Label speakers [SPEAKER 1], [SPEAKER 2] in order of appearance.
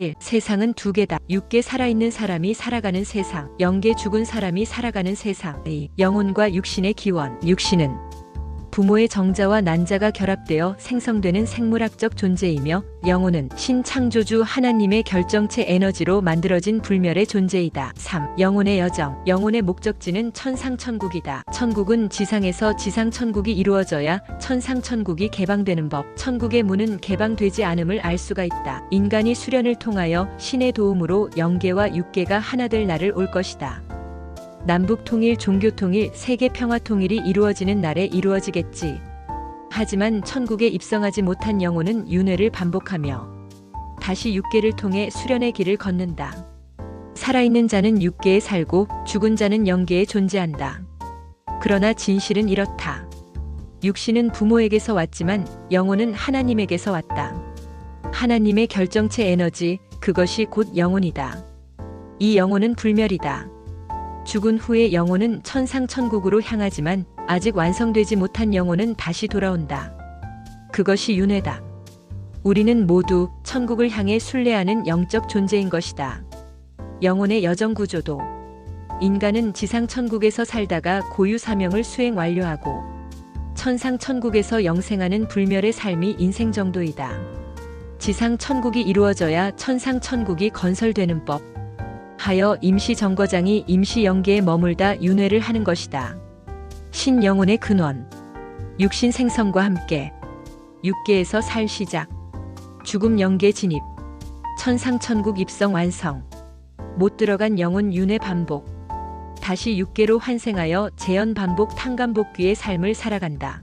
[SPEAKER 1] 1. 세상은 두 개다. 육계 살아있는 사람이 살아가는 세상. 영계 죽은 사람이 살아가는 세상. 2. 영혼과 육신의 기원. 육신은 부모의 정자와 난자가 결합되어 생성되는 생물학적 존재이며 영혼은 신창조주 하나님의 결정체 에너지로 만들어진 불멸의 존재이다. 3. 영혼의 여정. 영혼의 목적지는 천상천국이다. 천국은 지상에서 지상천국이 이루어져야 천상천국이 개방되는 법. 천국의 문은 개방되지 않음을 알 수가 있다. 인간이 수련을 통하여 신의 도움으로 영계와 육계가 하나 될 날을 올 것이다. 남북 통일, 종교 통일, 세계 평화 통일이 이루어지는 날에 이루어지겠지. 하지만 천국에 입성하지 못한 영혼은 윤회를 반복하며 다시 육계를 통해 수련의 길을 걷는다. 살아있는 자는 육계에 살고 죽은 자는 영계에 존재한다. 그러나 진실은 이렇다. 육신은 부모에게서 왔지만 영혼은 하나님에게서 왔다. 하나님의 결정체 에너지, 그것이 곧 영혼이다. 이 영혼은 불멸이다. 죽은 후에 영혼은 천상천국으로 향하지만 아직 완성되지 못한 영혼은 다시 돌아온다. 그것이 윤회다. 우리는 모두 천국을 향해 순례하는 영적 존재인 것이다. 영혼의 여정 구조도 인간은 지상 천국에서 살다가 고유 사명을 수행 완료하고 천상 천국에서 영생하는 불멸의 삶이 인생 정도이다. 지상 천국이 이루어져야 천상 천국이 건설되는 법. 하여 임시 정거장이 임시 영계에 머물다 윤회를 하는 것이다. 신영혼의 근원. 육신 생성과 함께 육계에서 살 시작. 죽음 영계 진입. 천상천국 입성 완성. 못 들어간 영혼 윤회 반복. 다시 육계로 환생하여 재현 반복 탕감복귀의 삶을 살아간다.